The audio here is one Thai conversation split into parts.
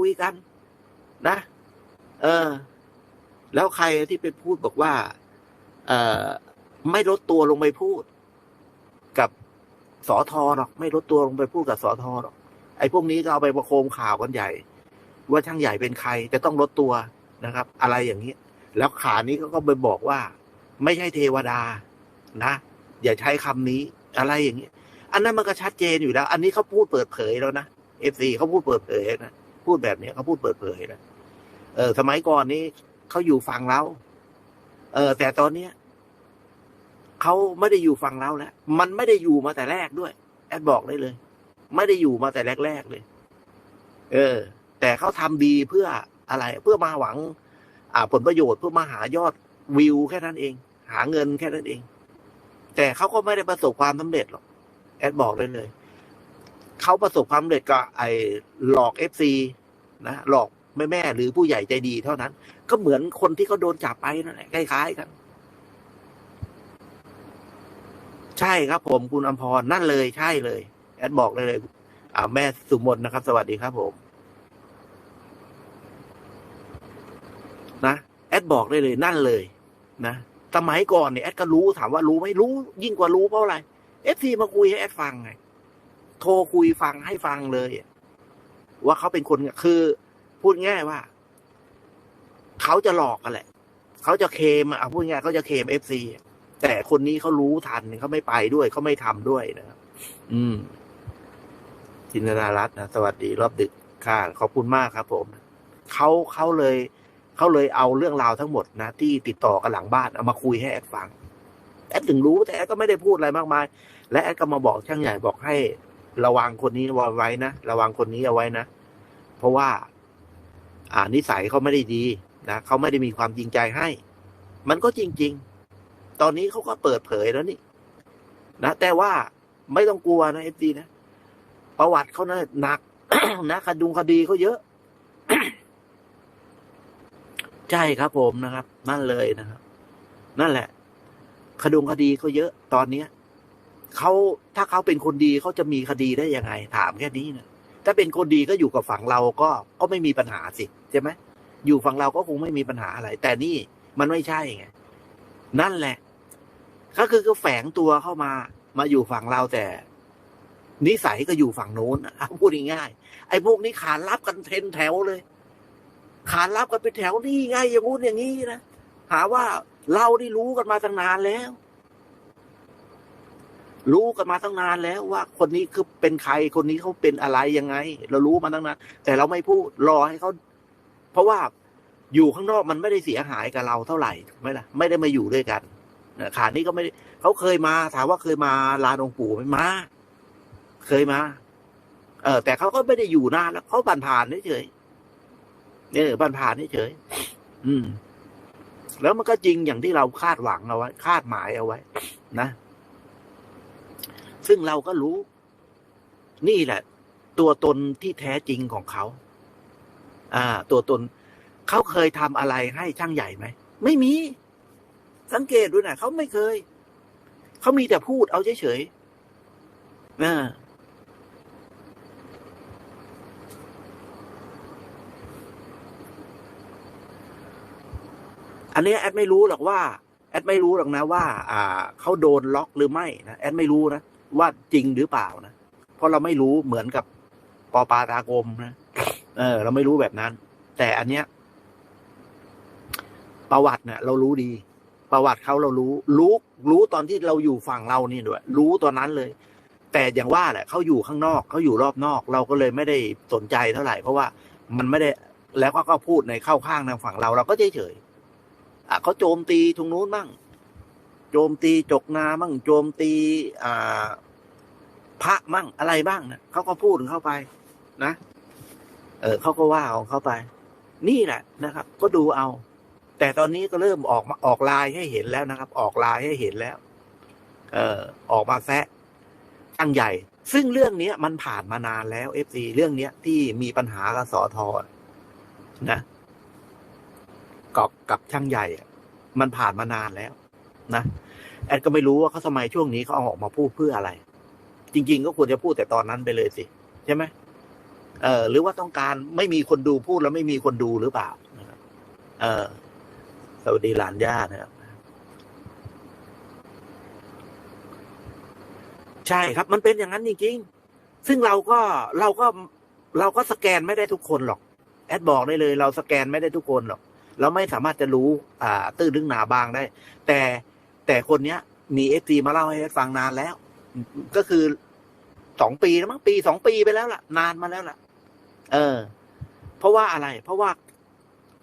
คุยกัน นะ เออ แล้วใครที่ไปพูดบอกว่า เออไม่ลดตัวลงไปพูด กับสอทอหรอก ไม่ลดตัวลงไปพูดกับสอทอหรอก ไอ้พวกนี้ก็เอาไปประโคมข่าวกันใหญ่ ว่าช่างใหญ่เป็นใครจะต้องลดตัวนะครับ อะไรอย่างนี้ แล้วขานี้ก็ก็ไปบอกว่า ไม่ใช่เทวดา นะอย่าใช้คำนี้อะไรอย่างนี้ อันนั้นมันก็ชัดเจนอยู่แล้ว อันนี้เขาพูดเปิดเผยแล้วนะเอฟซีเขาพูดเปิดเผยนะ พูดแบบนี้เขาพูดเปิดเผยนะเออ สมัยก่อนนี้เขาอยู่ฝั่งเราเออ แต่ตอนเนี้ยเขาไม่ได้อยู่ฝั่งเราแล้ว มันไม่ได้อยู่มาแต่แรกด้วยแอดบอกได้เลย ไม่ได้อยู่มาแต่แรกๆเลย เออ แต่เขาทำดีเพื่ออะไร เพื่อมาหวัง อ่า ผลประโยชน์เพื่อมาหายอดวิวแค่นั้นเอง หาเงินแค่นั้นเอง แต่เขาก็ไม่ได้ประสบความสำเร็จหรอกแอดบอกได้เลยเขาประสบความสำเร็จกับไอ้หลอกเอฟซี นะหลอกแม่แม่หรือผู้ใหญ่ใจดีเท่านั้น ก็เหมือนคนที่เขาโดนจับไปนั่นแหละคล้ายๆกัน ใช่ครับ ผมคุณอมพรนั่นเลยใช่เลย แอดบอกเลยเลย อ่า แม่สุมนนะครับ สวัสดีครับ ผมนะแอดบอกได้เลยนั่นเลย นะสมัยก่อนเนี่ยแอดก็รู้ถามว่ารู้ไหมรู้ ยิ่งกว่ารู้เพราะอะไรเอฟซีมาคุยให้แอดฟังไงโทรคุยฟังให้ฟังเลย ว่าเขาเป็นคนคือ พูดง่ายว่า เขาจะหลอกกันแหละ เขาจะเคมอะพูดง่ายเขาจะเคมเอฟซีแต่คนนี้เขารู้ทันเขาไม่ไปด้วยเขาไม่ทำด้วยนะครับอืม จินนารัตน์นะสวัสดีรอบดึกค่ะขอบคุณมากครับ ผมเขาเขาเลยเขาเลยเอาเรื่องราวทั้งหมดนะที่ติดต่อกันหลังบ้านเอามาคุยให้แอดฟังแอดถึงรู้แต่แอดก็ไม่ได้พูดอะไรมากมาย และแอดก็มาบอกช่างใหญ่บอกให้ ระวังคนนี้เอาไว้นะระวังคนนี้เอาไว้นะ เพราะว่า อ่านิสัยเขาไม่ได้ดีนะเขาไม่ได้มีความจริงใจให้ มันก็จริง ๆ ตอนนี้เขาก็เปิดเผยแล้วนี่ นะแต่ว่าไม่ต้องกลัวนะเอฟซีนะประวัติเขานะหนักนะคดุงคดีเขาเยอะ ใช่ครับผมนะครับ นั่นเลยนะครับ นั่นแหละ คดุงคดีเขาเยอะ ตอนเนี้ย เขาถ้าเขาเป็นคนดีเขาจะมีคดีได้ยังไง ถามแค่นี้นะถ้าเป็นคนดีก็อยู่กับฝั่งเราก็ก็ไม่มีปัญหาสิใช่ไหมอยู่ฝั่งเราก็คงไม่มีปัญหาอะไร แต่นี่มันไม่ใช่ไงนั่นแหละ ก็คือก็แฝงตัวเข้ามา มาอยู่ฝั่งเราแต่ นิสัยก็อยู่ฝั่งโน้นอะพูดง่ายๆไอ้พวกนี้ขานรับกันเทนแถวเลย ขานรับกันเป็นแถวนี่ไงอย่างงู้นอย่างนี้นะหาว่าเราได้รู้กันมาตั้งนานแล้ว รู้กันมาตั้งนานแล้วว่าคนนี้คือเป็นใครคนนี้เขาเป็นอะไรยังไง เรารู้มาตั้งนานแต่เราไม่พูดรอให้เขาเพราะว่าอยู่ข้างนอกมันไม่ได้เสียหายกับเราเท่าไหร่ถูกไหมล่ะไม่ได้มาอยู่ด้วยกันขานี้ก็ไม่ได้เขาเคยมา ถามว่าเคยมาลานองปู่ไหมมาเคยมา เออ แต่เขาก็ไม่ได้อยู่นานแล้วเขาผ่านผ่านเฉยเนี่ยผ่านผ่านเฉยอืม แล้วมันก็จริงอย่างที่เราคาดหวังเอาไว้ คาดหมายเอาไว้ นะ ซึ่งเราก็รู้ นี่แหละ ตัวตนที่แท้จริงของเขา อ่า ตัวตนเขาเคยทำอะไรให้ช่างใหญ่ไหม ไม่มี สังเกตดูนะเขาไม่เคย เขามีแต่พูดเอาเฉยๆนะอันนี้แอดไม่รู้หรอกว่าแอดไม่รู้หรอกนะว่า อ่าเขาโดนล็อกหรือไม่นะแอดไม่รู้นะ ว่าจริงหรือเปล่านะ เพราะเราไม่รู้เหมือนกับปอปาตากรมนะเออ เราไม่รู้แบบนั้น แต่อันเนี้ย ประวัติเนี่ยเรารู้ดี ประวัติเขาเรารู้ รู้รู้ตอนที่เราอยู่ฝั่งเรานี่ด้วย รู้ตอนนั้นเลย แต่อย่างว่าแหละเขาอยู่ข้างนอกเขาอยู่รอบนอก เราก็เลยไม่ได้สนใจเท่าไหร่เพราะว่ามันไม่ได้แล้วเขาก็พูดในเข้าข้างทางฝั่งเรา เราก็เฉยเฉยอะเขาโจมตีตรงนู้นบ้าง โจมตีจกนาบ้างโจมตีอ่าพระมั่งอะไรบ้างนะเขาก็พูดเข้าไป นะ เออเขาก็ว่าของเขาไป นี่แหละนะครับ ก็ดูเอา แต่ตอนนี้ก็เริ่มออกมาออกลายให้เห็นแล้วนะครับ ออกลายให้เห็นแล้ว เออออกมาแซะตั้งใหญ่ ซึ่งเรื่องเนี้ยมันผ่านมานานแล้วเอฟซีเรื่องเนี้ยที่มีปัญหากับสอทอนะกับกับช่างใหญ่ มันผ่านมานานแล้ว นะแอดก็ไม่รู้ว่าเขาทำไมช่วงนี้เขาเอาออกมาพูดเพื่ออะไร จริง ๆ ก็ควรจะพูดแต่ตอนนั้นไปเลยสิใช่ไหมเออหรือว่าต้องการไม่มีคนดูพูดแล้วไม่มีคนดูหรือเปล่าเออสวัสดีหลานย่านะครับใช่ครับ มันเป็นอย่างนั้นจริงๆ ซึ่งเราก็เราก็เราก็สแกนไม่ได้ทุกคนหรอก แอดบอกได้เลย เราสแกนไม่ได้ทุกคนหรอก เราไม่สามารถจะรู้ อ่า ตื้นลึกหนาบางได้ แต่ แต่คนเนี้ยมีเอฟซีมาเล่าให้ฟังนานแล้ว ก็คือสองปีแล้วมั้งปีสองปีไปแล้วล่ะ นานมาแล้วล่ะ เออ เพราะว่าอะไร เพราะว่า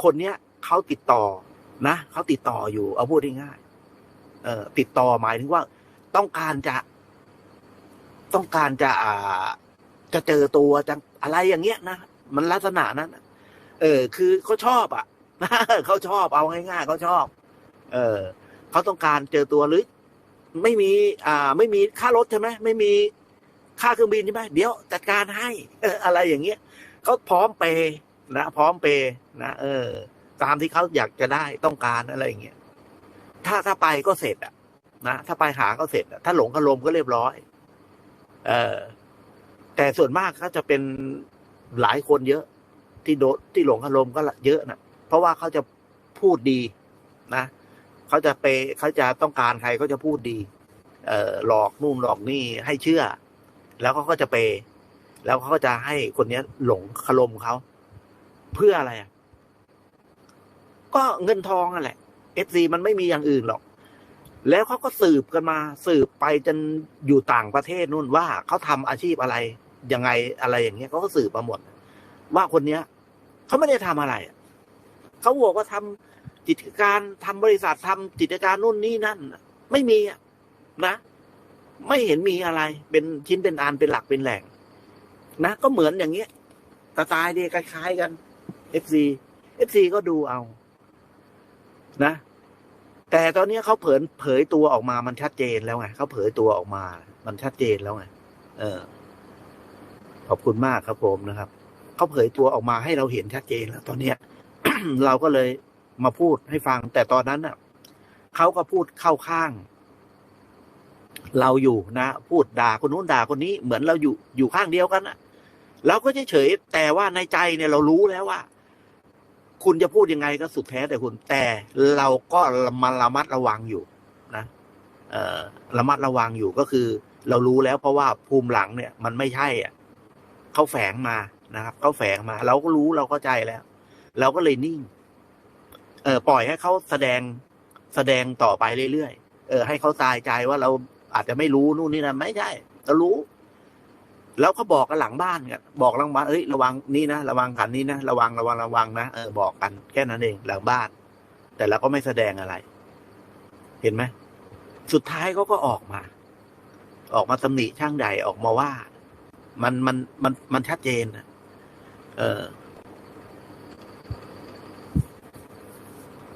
คนเนี้ยเขาติดต่อนะเขาติดต่ออยู่เอาพูดง่ายๆเออ ติดต่อหมายถึงว่าต้องการจะ ต้องการจะอ่า จะเจอตัวจะอะไรอย่างเงี้ยนะมันลักษณะนั้นเออ คือเขาชอบอะเขาชอบเอาง่ายๆเขาชอบ เออ เขาต้องการเจอตัวหรือ ไม่มี อ่า ไม่มีค่ารถใช่ไหมไม่มีค่าเครื่องบินใช่ไหมเดี๋ยวจัดการให้อะไรอย่างเงี้ยเขาพร้อมเปย์นะพร้อมเปย์นะเออ ตามที่เขาอยากจะได้ต้องการอะไรอย่างเงี้ยถ้าถ้าไปก็เสร็จอะ นะถ้าไปหาก็เสร็จถ้าหลงคารมก็เรียบร้อย เออแต่ส่วนมากก็จะเป็นหลายคนเยอะ ที่โดที่หลงคารมณ์ก็เยอะนะเพราะว่าเขาจะพูดดีนะ เขาจะไปเขาจะต้องการใครเขาจะพูดดี เอ่อหลอกนู่นหลอกนี่ให้เชื่อ แล้วเขาก็จะเปย์แล้วเขาก็จะให้คนเนี้ยหลงคารมเขาเพื่ออะไรอะก็เงินทองนั่นแหละเอฟซีมันไม่มีอย่างอื่นหรอก แล้วเขาก็สืบกันมา สืบไปจนอยู่ต่างประเทศนู่นว่าเขาทำอาชีพอะไรยังไงอะไรอย่างเงี้ยเขาก็สืบมาหมดว่าคนเนี้ยเขาไม่ได้ทำอะไรเขาบอกว่าทำ กิจการทำบริษัททำกิจการนู่นนี่นั่นไม่มีนะ ไม่เห็นมีอะไร เป็นชิ้นเป็นอันเป็นหลักเป็นแหล่ง นะ ก็เหมือนอย่างเงี้ยสไตล์เดียคล้ายๆกัน FC FC ก็ดูเอา นะ แต่ตอนนี้เขาเผยเผยตัวออกมามันชัดเจนแล้วไงเขาเผยตัวออกมา มันชัดเจนแล้วไงเออ ขอบคุณมากครับผมนะครับเขาเผยตัวออกมาให้เราเห็นชัดเจนแล้ว ตอนเนี้ยเราก็เลย มาพูดให้ฟัง แต่ตอนนั้นน่ะเขาก็พูดเข้าข้าง เราอยู่นะ พูดด่าคนนู้นด่าคนนี้ เหมือนเราอยู่อยู่ข้างเดียวกันนะเราก็เฉยๆแต่ว่าในใจเนี่ยเรารู้แล้วว่า คุณจะพูดยังไงก็สุดแท้แต่คุณ แต่เราก็มาระมัดระวังอยู่นะเอ่อระมัดระวังอยู่ก็คือ เรารู้แล้วเพราะว่าภูมิหลังเนี่ย มันไม่ใช่อะเขาแฝงมานะครับเขาแฝงมา เราก็รู้เราเข้าใจแล้ว เราก็เลยนิ่ง ออปล่อยให้เขาแสดงแสดงต่อไปเรื่อยๆเออให้เขาตายใจว่าเราอาจจะไม่รู้นู่นนี่นะไม่ใช่เรารู้ แล้วก็บอกกันหลังบ้านกันบอกหลังบ้านเอ้ยระวังนี่นะระวังขันนี้นะระวังระวังระวังนะเออบอกกันแค่นั้นเองหลังบ้าน แต่เราก็ไม่แสดงอะไร เห็นไหมสุดท้ายเขาก็ออกมา ออกมาตำหนิช่างใหญ่ออกมาว่า มันมันมันมันชัดเจนนะเออ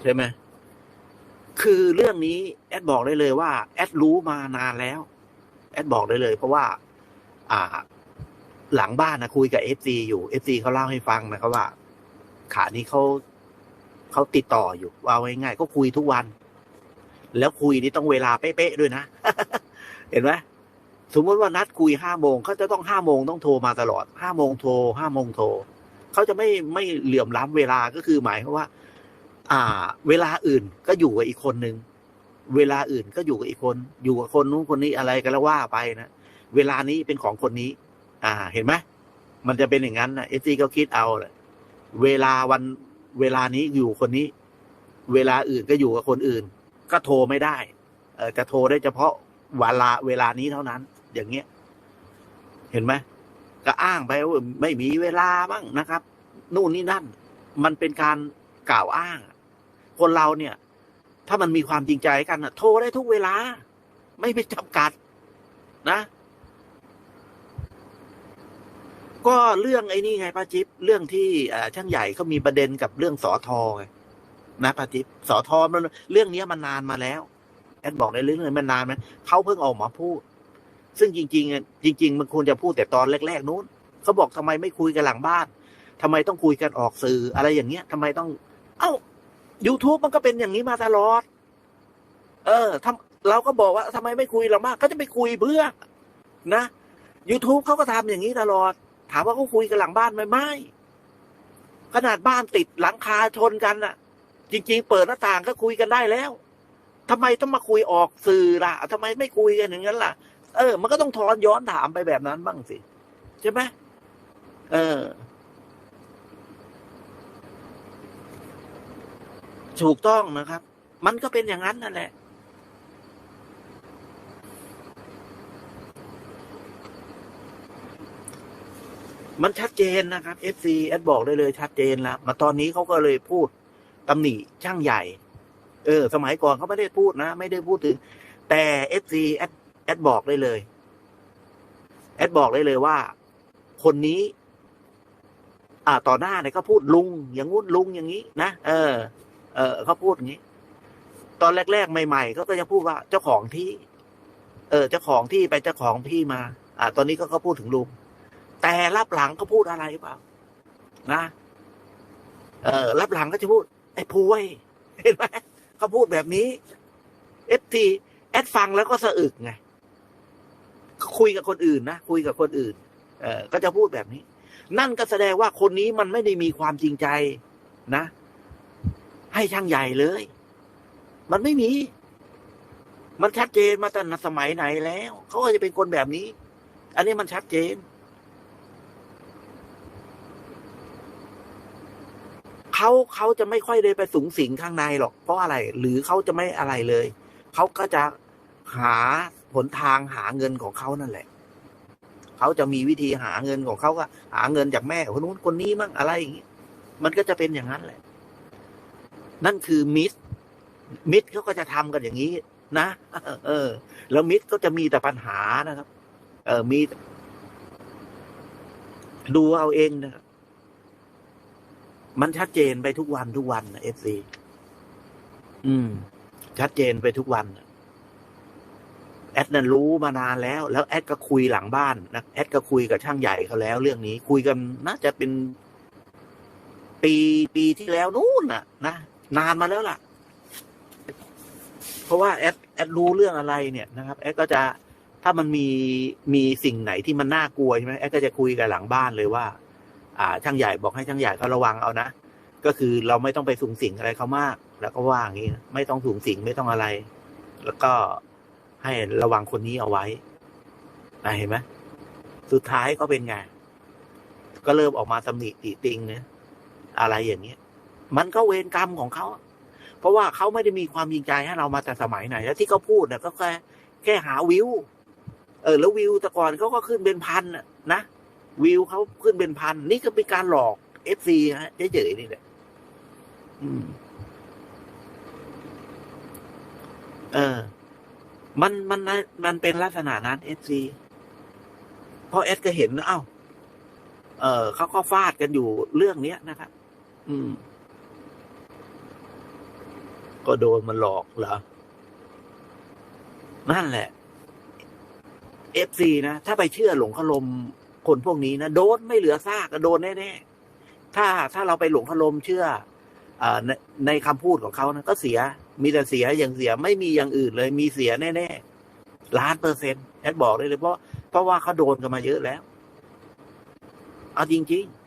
ใช่ไหมคือเรื่องนี้แอดบอกได้เลยว่า แอดรู้มานานแล้ว แอดบอกได้เลย เพราะว่า อ่า หลังบ้านนะคุยกับเอฟซีอยู่เอฟซีเขาเล่าให้ฟังนะครับว่า ขานี้เขาเขาติดต่ออยู่ว่าไว้ง่ายก็คุยทุกวัน แล้วคุยนี่ต้องเวลาเป๊ะๆด้วยนะ เห็นไหมสมมติว่านัดคุยห้าโมงเขาจะต้องห้าโมงต้องโทรมาตลอดห้าโมงโทรห้าโมงโทรเขาจะไม่ไม่เหลื่อมล้ำเวลาก็คือหมายความว่า อ่า เวลาอื่นก็อยู่กับอีกคนนึง เวลาอื่นก็อยู่กับอีกคน อยู่กับคนนู้นคนนี้อะไรก็แล้วว่าไปนะเวลานี้เป็นของคนนี้ อ่า เห็นไหมมันจะเป็นอย่างนั้นนะเอซีก็คิดเอาแหละเวลาวันเวลานี้อยู่คนนี้ เวลาอื่นก็อยู่กับคนอื่น ก็โทรไม่ได้ เออจะโทรได้เฉพาะเวลาเวลานี้เท่านั้น อย่างเงี้ย เห็นไหมก็อ้างไปว่าไม่มีเวลาบ้างนะครับ นู่นนี่นั่น มันเป็นการกล่าวอ้าง คนเราเนี่ย ถ้ามันมีความจริงใจกันนะโทรได้ทุกเวลา ไม่ไปจำกัด นะ ก็เรื่องไอ้นี่ไงป้าจิ๊บเรื่องที่ช่างใหญ่เขามีประเด็นกับเรื่องสอทอไงนะป้าจิ๊บสอทอมันเรื่องนี้มันนานมาแล้วแอดบอกในเรื่องนี้มันนานไหมเขาเพิ่งออกมาพูด ซึ่งจริง ๆ จริง ๆ มันควรจะพูดแต่ตอนแรกๆนู้นเขาบอกทำไมไม่คุยกันหลังบ้านทำไมต้องคุยกันออกสื่ออะไรอย่างเงี้ยทำไมต้อง เอ้า YouTube มันก็เป็นอย่างนี้มาตลอด เออทำเราก็บอกว่าทำไมไม่คุยเรามาก ก็จะไปคุยเพื่อนะ YouTube เขาก็ทำอย่างนี้ตลอด ถามว่าเขาคุยกันหลังบ้านไหมไม่ขนาดบ้านติดหลังคาชนกันน่ะ จริง ๆ เปิดหน้าต่างก็คุยกันได้แล้วทำไมต้องมาคุยออกสื่อล่ะทำไมไม่คุยกันอย่างนั้นล่ะ เออ มันก็ต้องทอนย้อนถามไปแบบนั้นบ้างสิ ใช่ไหมเออ ถูกต้องนะครับ มันก็เป็นอย่างนั้นนั่นแหละ มันชัดเจนนะครับ FC แอดบอกได้เลยชัดเจนแล้วมาตอนนี้เขาก็เลยพูดตำหนิช่างใหญ่ เออ สมัยก่อนเขาไม่ได้พูดนะ ไม่ได้พูดถึง แต่ FC แอดแอดบอกได้เลย แอดบอกได้เลยว่า คนนี้ อ่า ต่อหน้าเนี่ยก็พูดลุง อย่างงู้นลุงอย่างนี้ นะ เออ เออเขาพูดอย่างนี้ ตอนแรกๆใหม่ๆเขาก็จะพูดว่าเจ้าของที่ เออ เจ้าของที่ไปเจ้าของที่มา อ่า ตอนนี้ก็เขาพูดถึงลุงแต่รับหลังเขาพูดอะไรเปล่านะเออรับหลังก็จะพูด ไอ้พวยเห็นไหมเขาพูดแบบนี้เอฟทีแอดฟังแล้วก็สะอึกไงคุยกับคนอื่นนะคุยกับคนอื่น เออก็จะพูดแบบนี้ นั่นก็แสดงว่าคนนี้มันไม่ได้มีความจริงใจนะ ให้ช่างใหญ่เลย มันไม่มี มันชัดเจนมาตั้งแต่สมัยไหนแล้ว เขาก็จะเป็นคนแบบนี้ อันนี้มันชัดเจน เขาเขาจะไม่ค่อยได้ไปสูงสิงข้างในหรอก เพราะอะไร หรือเขาจะไม่อะไรเลย เขาก็จะหาหนทางหาเงินของเขานั่นแหละ เขาจะมีวิธีหาเงินของเขาก็ หาเงินจากแม่คนนู้นคนนี้มั่งอะไรอย่างนี้ มันก็จะเป็นอย่างนั้นแหละ นั่นคือมิตร มิตรเขาก็จะทำกันอย่างนี้ นะเออ แล้วมิตรก็จะมีแต่ปัญหานะครับ เออมี ดูเอาเองนะครับมันชัดเจนไปทุกวันทุกวันนะเอฟซีอืม ชัดเจนไปทุกวันแอดนั้นรู้มานานแล้ว แล้วแอดก็คุยหลังบ้านนะแอดก็คุยกับช่างใหญ่เขาแล้ว เรื่องนี้คุยกันน่าจะเป็นปีปีที่แล้วนู่นน่ะ นะ นานมาแล้วล่ะ เพราะว่าแอดแอดรู้เรื่องอะไรเนี่ยนะครับ แอดก็จะถ้ามันมีมีสิ่งไหนที่มันน่ากลัวใช่ไหมแอดก็จะคุยกับหลังบ้านเลยว่า อ่า ช่างใหญ่บอกให้ช่างใหญ่เขาระวังเอานะก็คือเราไม่ต้องไปสูงสิงอะไรเขามาก แล้วก็ว่าอย่างนี้ไม่ต้องสูงสิงไม่ต้องอะไร แล้วก็ให้ระวังคนนี้เอาไว้นะเห็นไหมสุดท้ายก็เป็นไง ก็เริ่มออกมาตำหนิติติงเนี่ยอะไรอย่างเงี้ย มันก็เวรกรรมของเขา เพราะว่าเขาไม่ได้มีความยิงใจให้เรามาแต่สมัยไหน แล้วที่เขาพูดเนี่ยก็แค่แค่หาวิว เออ แล้ววิวแต่ก่อนเขาก็ขึ้นเป็นพันนะวิวเขาขึ้นเป็นพัน นี่ก็เป็นการหลอกเอฟซีฮะเฉยๆนี่แหละเออ มันมันมันเป็นลักษณะนั้นเอฟซีเพราะเอสก็เห็น เอ้า เออเขาก็ฟาดกันอยู่เรื่องเนี้ยนะครับ อืม ก็โดนมันหลอกเหรอ นั่นแหละเอฟซีนะ ถ้าไปเชื่อหลงขลมคนพวกนี้นะ โดนไม่เหลือซากโดนแน่ๆถ้าถ้าเราไปหลงขลมเชื่ออในในคำพูดของเขานะก็เสีย มีแต่เสียอย่างเสียไม่มีอย่างอื่นเลย มีเสียแน่ๆล้านเปอร์เซ็นต์แอดบอกได้เลยเพราะเพราะว่าเขาโดนกันมาเยอะแล้ว เอาจริง ๆ